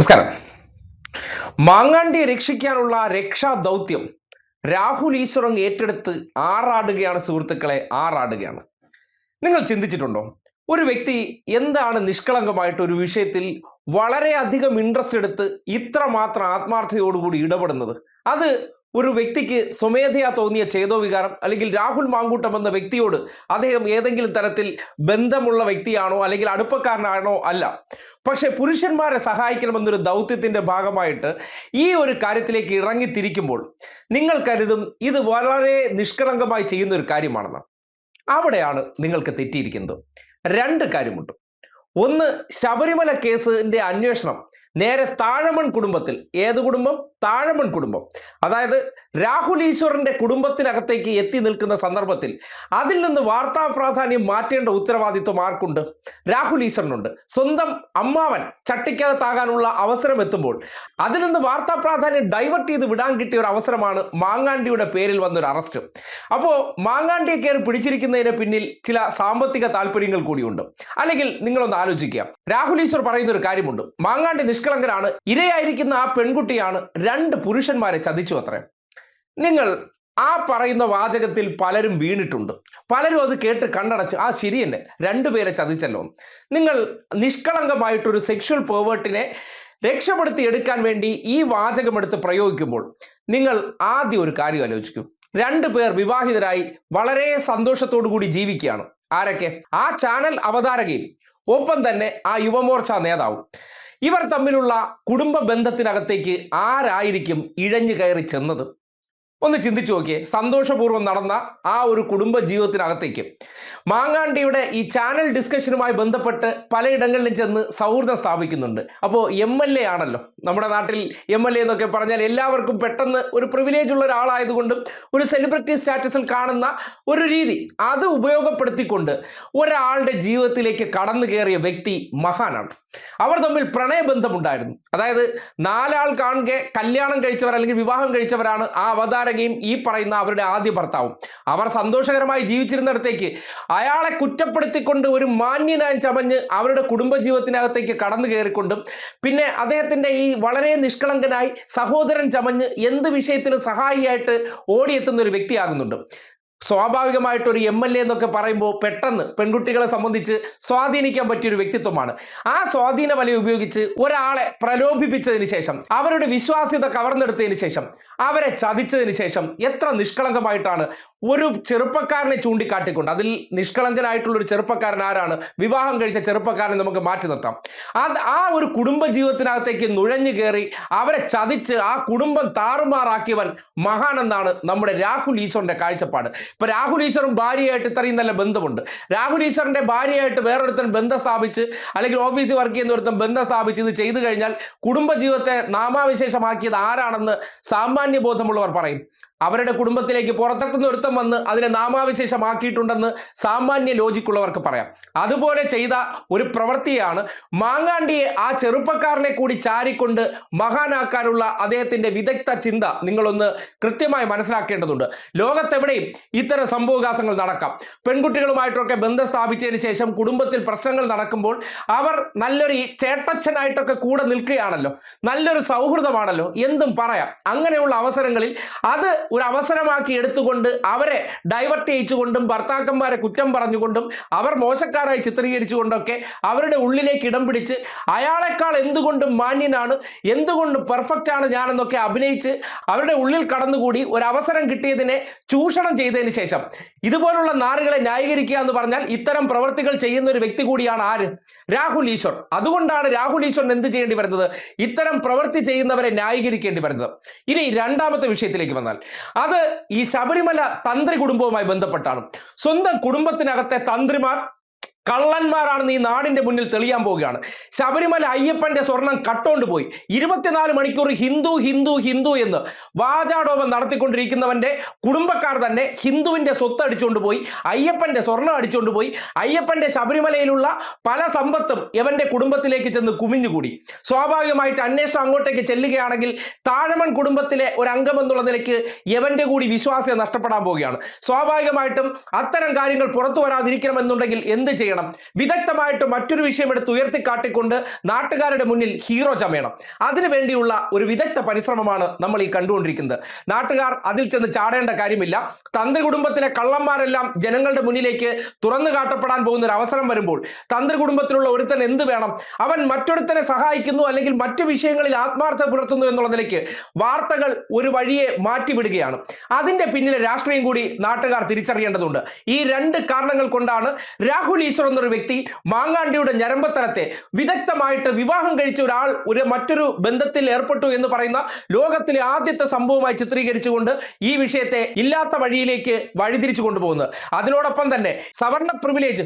നമസ്കാരം. മാങ്ങാണ്ടിയെ രക്ഷിക്കാനുള്ള രക്ഷാ ദൗത്യം രാഹുൽ ഈശ്വറങ് ഏറ്റെടുത്ത് ആറാടുകയാണ് സുഹൃത്തുക്കളെ ആറാടുകയാണ്. നിങ്ങൾ ചിന്തിച്ചിട്ടുണ്ടോ? ഒരു വ്യക്തി എന്താണ് നിഷ്കളങ്കമായിട്ട് ഒരു വിഷയത്തിൽ വളരെയധികം ഇൻട്രസ്റ്റ് എടുത്ത് ഇത്രമാത്രം ആത്മാർത്ഥതയോടുകൂടി ഇടപെടുന്നത്? അത് ഒരു വ്യക്തിക്ക് സ്വമേധയാ തോന്നിയ ചേതോ വികാരം അല്ലെങ്കിൽ രാഹുൽ മാങ്കൂട്ടം എന്ന വ്യക്തിയോട് അദ്ദേഹം ഏതെങ്കിലും തരത്തിൽ ബന്ധമുള്ള വ്യക്തിയാണോ അല്ലെങ്കിൽ അടുപ്പക്കാരനാണോ അല്ല. പക്ഷെ പുരുഷന്മാരെ സഹായിക്കണമെന്നൊരു ദൗത്യത്തിന്റെ ഭാഗമായിട്ട് ഈ ഒരു കാര്യത്തിലേക്ക് ഇറങ്ങിത്തിരിക്കുമ്പോൾ നിങ്ങൾ കരുതും ഇത് വളരെ നിഷ്കളങ്കമായി ചെയ്യുന്ന ഒരു കാര്യമാണെന്ന്. അവിടെയാണ് നിങ്ങൾക്ക് തെറ്റിയിരിക്കുന്നത്. രണ്ട് കാര്യമുണ്ട്. ഒന്ന് ശബരിമല കേസിന്റെ അന്വേഷണം നേരെ താഴമൺ കുടുംബത്തിൽ. ഏത് കുടുംബം? താഴമൺ കുടുംബം. അതായത് രാഹുൽ ഈശ്വറിന്റെ കുടുംബത്തിനകത്തേക്ക് എത്തി നിൽക്കുന്ന സന്ദർഭത്തിൽ അതിൽ നിന്ന് വാർത്താ പ്രാധാന്യം മാറ്റേണ്ട ഉത്തരവാദിത്വം ആർക്കുണ്ട്? രാഹുൽ ഈശ്വറിനുണ്ട്. സ്വന്തം അമ്മാവൻ ചട്ടിക്കകത്താകാനുള്ള അവസരം എത്തുമ്പോൾ അതിൽ നിന്ന് വാർത്താ പ്രാധാന്യം ഡൈവേർട്ട് ചെയ്ത് വിടാൻ കിട്ടിയ ഒരു അവസരമാണ് മാങ്ങാണ്ടിയുടെ പേരിൽ വന്നൊരു അറസ്റ്റ് അപ്പോൾ മാങ്ങാണ്ടിയെ കയറി പിടിച്ചിരിക്കുന്നതിന് പിന്നിൽ ചില സാമ്പത്തിക താല്പര്യങ്ങൾ കൂടിയുണ്ട്. അല്ലെങ്കിൽ നിങ്ങളൊന്ന് ആലോചിക്കുക. രാഹുൽ ഈശ്വർ പറയുന്ന ഒരു കാര്യമുണ്ട്. മാങ്ങാണ്ടി നിഷ്കളങ്കരാണ്. ഇരയായിരിക്കുന്ന ആ പെൺകുട്ടിയാണ് രണ്ട് പുരുഷന്മാരെ ചതിച്ചു അത്രേ നിങ്ങൾ ആ പറയുന്ന വാചകത്തിൽ പലരും വീണിട്ടുണ്ട്. പലരും അത് കേട്ട് കണ്ണടച്ച് ആ ശരി രണ്ടുപേരെ ചതിച്ചല്ലോ. നിങ്ങൾ നിഷ്കളങ്കമായിട്ടൊരു സെക്ഷൽ പേവേർട്ടിനെ രക്ഷപ്പെടുത്തി എടുക്കാൻ വേണ്ടി ഈ വാചകമെടുത്ത് പ്രയോഗിക്കുമ്പോൾ നിങ്ങൾ ആദ്യം ഒരു കാര്യം ആലോചിക്കും. രണ്ടു പേർ വിവാഹിതരായി വളരെ സന്തോഷത്തോടു കൂടി ജീവിക്കുകയാണ്. ആരൊക്കെ? ആ ചാനൽ അവതാരകയും ഒപ്പം തന്നെ ആ യുവമോർച്ച നേതാവും. ഇവർ തമ്മിലുള്ള കുടുംബ ബന്ധത്തിനകത്തേക്ക് ആരായിരിക്കും ഇഴഞ്ഞു കയറി ചെന്നത്? ഒന്ന് ചിന്തിച്ചു നോക്കിയേ. സന്തോഷപൂർവം നടന്ന ആ ഒരു കുടുംബ ജീവിതത്തിനകത്തേക്ക്. മാങ്ങാണ്ടിയുടെ ഈ ചാനൽ ഡിസ്കഷനുമായി ബന്ധപ്പെട്ട് പലയിടങ്ങളിലും ചെന്ന് സൗഹൃദം സ്ഥാപിക്കുന്നുണ്ട്. അപ്പോൾ എം എൽ എ ആണല്ലോ. നമ്മുടെ നാട്ടിൽ എം എൽ എ എന്നൊക്കെ പറഞ്ഞാൽ എല്ലാവർക്കും പെട്ടെന്ന് ഒരു പ്രിവിലേജ് ഉള്ള ഒരാളായതുകൊണ്ടും ഒരു സെലിബ്രിറ്റി സ്റ്റാറ്റസിൽ കാണുന്ന ഒരു രീതി. അത് ഉപയോഗപ്പെടുത്തിക്കൊണ്ട് ഒരാളുടെ ജീവിതത്തിലേക്ക് കടന്നു കയറിയ വ്യക്തി മഹാനാണ്. അവർ തമ്മിൽ പ്രണയബന്ധമുണ്ടായിരുന്നു. അതായത് നാലാൾ കാണുക കല്യാണം കഴിച്ചവർ അല്ലെങ്കിൽ വിവാഹം കഴിച്ചവരാണ് ആ അവതാരകയും ഈ പറയുന്ന അവരുടെ ആദ്യ ഭർത്താവും. അവർ സന്തോഷകരമായി ജീവിച്ചിരുന്നിടത്തേക്ക് അയാളെ കുറ്റപ്പെടുത്തിക്കൊണ്ട് ഒരു മാന്യനായി ചമഞ്ഞ് അവരുടെ കുടുംബജീവിതത്തിനകത്തേക്ക് കടന്നു കയറിക്കൊണ്ടും പിന്നെ അദ്ദേഹത്തിന്റെ ഈ വളരെ നിഷ്കളങ്കനായി സഹോദരൻ ചമഞ്ഞ് എന്ത് വിഷയത്തിലും സഹായിയായിട്ട് ഓടിയെത്തുന്ന ഒരു വ്യക്തിയാകുന്നുണ്ട്. സ്വാഭാവികമായിട്ട് ഒരു എം എൽ എ എന്നൊക്കെ പറയുമ്പോൾ പെട്ടെന്ന് പെൺകുട്ടികളെ സംബന്ധിച്ച് സ്വാധീനിക്കാൻ പറ്റിയ ഒരു വ്യക്തിത്വമാണ്. ആ സ്വാധീന വലയം ഉപയോഗിച്ച് ഒരാളെ പ്രലോഭിപ്പിച്ചതിന് ശേഷം അവരുടെ വിശ്വാസ്യത കവർന്നെടുത്തതിന് ശേഷം അവരെ ചതിച്ചതിന് ശേഷം എത്ര നിഷ്കളങ്കമായിട്ടാണ് ഒരു ചെറുപ്പക്കാരനെ ചൂണ്ടിക്കാട്ടിക്കൊണ്ട് അതിൽ നിഷ്കളങ്കനായിട്ടുള്ള ഒരു ചെറുപ്പക്കാരൻ ആരാണ്? വിവാഹം കഴിച്ച ചെറുപ്പക്കാരനെ നമുക്ക് മാറ്റി നിർത്താം. അത് ആ ഒരു കുടുംബ ജീവിതത്തിനകത്തേക്ക് നുഴഞ്ഞു കയറി അവരെ ചതിച്ച് ആ കുടുംബം താറുമാറാക്കിയവൻ മഹാൻ എന്നാണ് നമ്മുടെ രാഹുൽ ഈശ്വറിന്റെ കാഴ്ചപ്പാട്. ഇപ്പൊ രാഹുൽ ഈശ്വറും ഭാര്യയായിട്ട് ഇത്രയും നല്ല ബന്ധമുണ്ട്. രാഹുൽ ഈശ്വറിന്റെ ഭാര്യയായിട്ട് വേറൊരുത്തൻ ബന്ധം സ്ഥാപിച്ച് അല്ലെങ്കിൽ ഓഫീസിൽ വർക്ക് ചെയ്യുന്ന ഒരുത്തൻ ബന്ധം സ്ഥാപിച്ച് ഇത് ചെയ്തു കഴിഞ്ഞാൽ കുടുംബജീവിതത്തെ നാമാവിശേഷമാക്കിയത് ആരാണെന്ന് സാമാന്യ ബോധമുള്ളവർ പറയും. അവരുടെ കുടുംബത്തിലേക്ക് പുറത്തെത്തുന്ന ഒരുത്തം വന്ന് അതിനെ നാമാവിശേഷമാക്കിയിട്ടുണ്ടെന്ന് സാമാന്യ ലോജിക്കുള്ളവർക്ക് പറയാം. അതുപോലെ ചെയ്ത ഒരു പ്രവൃത്തിയാണ് മാങ്ങാണ്ടിയെ ആ ചെറുപ്പക്കാരനെ കൂടി ചാരിക്കൊണ്ട് മഹാനാക്കാനുള്ള അദ്ദേഹത്തിന്റെ വിദഗ്ധ ചിന്ത നിങ്ങളൊന്ന് കൃത്യമായി മനസ്സിലാക്കേണ്ടതുണ്ട്. ലോകത്തെവിടെയും ഇത്തരം സംഭവവികാസങ്ങൾ നടക്കാം. പെൺകുട്ടികളുമായിട്ടൊക്കെ ബന്ധം സ്ഥാപിച്ചതിന് ശേഷം കുടുംബത്തിൽ പ്രശ്നങ്ങൾ നടക്കുമ്പോൾ അവർ നല്ലൊരു ചേട്ടച്ഛനായിട്ടൊക്കെ കൂടെ നിൽക്കുകയാണല്ലോ. നല്ലൊരു സൗഹൃദമാണല്ലോ. എന്തും പറയാം. അങ്ങനെയുള്ള അവസരങ്ങളിൽ അത് ഒരു അവസരമാക്കി എടുത്തുകൊണ്ട് അവരെ ഡൈവേർട്ട് ചെയ്യിച്ചുകൊണ്ടും ഭർത്താക്കന്മാരെ കുറ്റം പറഞ്ഞുകൊണ്ടും അവർ മോശക്കാരായി ചിത്രീകരിച്ചുകൊണ്ടൊക്കെ അവരുടെ ഉള്ളിലേക്ക് ഇടം പിടിച്ച് അയാളെക്കാൾ എന്തുകൊണ്ടും മാന്യനാണ് എന്തുകൊണ്ടും പെർഫെക്റ്റ് ആണ് ഞാനെന്നൊക്കെ അഭിനയിച്ച് അവരുടെ ഉള്ളിൽ കടന്നുകൂടി ഒരു അവസരം കിട്ടിയതിനെ ചൂഷണം ചെയ്തതിന് ശേഷം. ഇതുപോലുള്ള നാറുകളെ ന്യായീകരിക്കുക എന്ന് പറഞ്ഞാൽ ഇത്തരം പ്രവൃത്തികൾ ചെയ്യുന്ന ഒരു വ്യക്തി കൂടിയാണ് ആര്? രാഹുൽ ഈശ്വർ. അതുകൊണ്ടാണ് രാഹുൽ ഈശ്വറിന് എന്ത് ചെയ്യേണ്ടി വരുന്നത്? ഇത്തരം പ്രവൃത്തി ചെയ്യുന്നവരെ ന്യായീകരിക്കേണ്ടി വരുന്നത്. ഇനി രണ്ടാമത്തെ വിഷയത്തിലേക്ക് വന്നാൽ അത് ഈ ശബരിമല തന്ത്രി കുടുംബവുമായി ബന്ധപ്പെട്ടാണ്. സ്വന്തം കുടുംബത്തിനകത്തെ തന്ത്രിമാർ കള്ളന്മാരാണെന്ന് ഈ നാടിന്റെ മുന്നിൽ തെളിയാൻ പോവുകയാണ്. ശബരിമല അയ്യപ്പന്റെ സ്വർണം കട്ടോണ്ട് പോയി. ഇരുപത്തിനാല് മണിക്കൂർ ഹിന്ദു ഹിന്ദു ഹിന്ദു എന്ന് വാചാടോപം നടത്തിക്കൊണ്ടിരിക്കുന്നവന്റെ കുടുംബക്കാർ തന്നെ ഹിന്ദുവിന്റെ സ്വത്ത് അടിച്ചുകൊണ്ട് പോയി അയ്യപ്പന്റെ സ്വർണം അടിച്ചുകൊണ്ട് പോയി അയ്യപ്പന്റെ ശബരിമലയിലുള്ള പല സമ്പത്തും ഇവന്റെ കുടുംബത്തിലേക്ക് ചെന്ന് കുമിഞ്ഞുകൂടി. സ്വാഭാവികമായിട്ട് അന്വേഷണം അങ്ങോട്ടേക്ക് ചെല്ലുകയാണെങ്കിൽ താഴമൺ കുടുംബത്തിലെ ഒരു അംഗം എന്നുള്ള നിലയ്ക്ക് യവന്റെ കൂടി വിശ്വാസം നഷ്ടപ്പെടാൻ പോവുകയാണ്. സ്വാഭാവികമായിട്ടും അത്തരം കാര്യങ്ങൾ പുറത്തു വരാതിരിക്കണമെന്നുണ്ടെങ്കിൽ എന്ത് ചെയ്യണം? വേണം വിദഗ്ധമായിട്ട് മറ്റൊരു വിഷയം എടുത്ത് ഉയർത്തിക്കാട്ടിക്കൊണ്ട് നാട്ടുകാരുടെ മുന്നിൽ ഹീറോ ചമയണം. അതിനുവേണ്ടിയുള്ള ഒരു വിദഗ്ധ പരിശ്രമമാണ് നമ്മൾ ഈ കണ്ടുകൊണ്ടിരിക്കുന്നത്. നാട്ടുകാർ അതിൽ ചെന്ന് ചാടേണ്ട കാര്യമില്ല. തന്ത്രി കുടുംബത്തിലെ കള്ളന്മാരെല്ലാം ജനങ്ങളുടെ മുന്നിലേക്ക് തുറന്നു കാട്ടപ്പെടാൻ പോകുന്ന ഒരു അവസരം വരുമ്പോൾ തന്ത്രി കുടുംബത്തിലുള്ള ഒരുത്തൻ എന്ത് വേണം? അവൻ മറ്റൊരുത്തനെ സഹായിക്കുന്നു അല്ലെങ്കിൽ മറ്റു വിഷയങ്ങളിൽ ആത്മാർത്ഥത പുലർത്തുന്നു എന്നുള്ള നിലയ്ക്ക് വാർത്തകൾ ഒരു വഴിയെ മാറ്റിവിടുകയാണ്. അതിന്റെ പിന്നിലെ രാഷ്ട്രീയം കൂടി നാട്ടുകാർ തിരിച്ചറിയേണ്ടതുണ്ട്. ഈ രണ്ട് കാരണങ്ങൾ കൊണ്ടാണ് രാഹുൽ ഈശ്വർ എന്നൊരു വ്യക്തി മാങ്ങാണ്ടിയുടെ ഞരമ്പത്തലത്തെ വിദഗ്ധമായിട്ട് വിവാഹം കഴിച്ച ഒരാൾ ഒരു മറ്റൊരു ബന്ധത്തിൽ ഏർപ്പെട്ടു എന്ന് പറയുന്ന ലോകത്തിലെ ആദ്യത്തെ സംഭവമായി ചിത്രീകരിച്ചുകൊണ്ട് ഈ വിഷയത്തെ ഇല്ലാത്ത വഴിയിലേക്ക് വഴിതിരിച്ചു കൊണ്ടുപോകുന്നത്. അതിനോടൊപ്പം തന്നെ സവർണ പ്രിവിലേജ്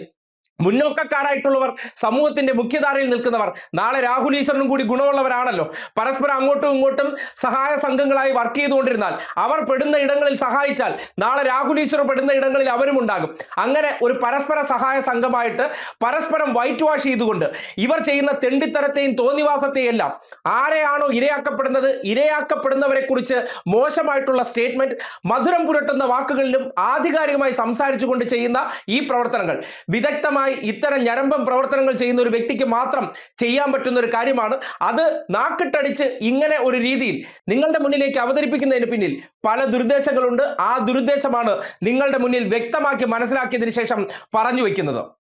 മുന്നോക്കക്കാരായിട്ടുള്ളവർ സമൂഹത്തിന്റെ മുഖ്യധാരയിൽ നിൽക്കുന്നവർ നാളെ രാഹുൽ ഈശ്വരനും കൂടി ഗുണമുള്ളവരാണല്ലോ. പരസ്പരം അങ്ങോട്ടും ഇങ്ങോട്ടും സഹായ സംഘങ്ങളായി വർക്ക് ചെയ്തുകൊണ്ടിരുന്നാൽ അവർ പെടുന്ന ഇടങ്ങളിൽ സഹായിച്ചാൽ നാളെ രാഹുൽ ഈശ്വർ പെടുന്ന ഇടങ്ങളിൽ അവരും ഉണ്ടാകും. അങ്ങനെ ഒരു പരസ്പര സഹായ സംഘമായിട്ട് പരസ്പരം വൈറ്റ് വാഷ് ചെയ്തുകൊണ്ട് ഇവർ ചെയ്യുന്ന തെണ്ടിത്തരത്തെയും തോന്നിവാസത്തെയും എല്ലാം ആരെയാണോ ഇരയാക്കപ്പെടുന്നത് ഇരയാക്കപ്പെടുന്നവരെ കുറിച്ച് മോശമായിട്ടുള്ള സ്റ്റേറ്റ്മെന്റ് മധുരം പുരട്ടുന്ന വാക്കുകളിലും ആധികാരികമായി സംസാരിച്ചുകൊണ്ട് ചെയ്യുന്ന ഈ പ്രവർത്തനങ്ങൾ. വിദഗ്ധമായി ഇത്തരം ഞരമ്പം പ്രവർത്തനങ്ങൾ ചെയ്യുന്ന ഒരു വ്യക്തിക്ക് മാത്രം ചെയ്യാൻ പറ്റുന്ന ഒരു കാര്യമാണ്. അത് നാക്കിട്ടടിച്ച് ഇങ്ങനെ ഒരു രീതിയിൽ നിങ്ങളുടെ മുന്നിലേക്ക് അവതരിപ്പിക്കുന്നതിന് പിന്നിൽ പല ദുരുദ്ദേശങ്ങളുണ്ട്. ആ ദുരുദ്ദേശമാണ് നിങ്ങളുടെ മുന്നിൽ വ്യക്തമാക്കി മനസ്സിലാക്കിയതിന് ശേഷം പറഞ്ഞു വെക്കുന്നത്.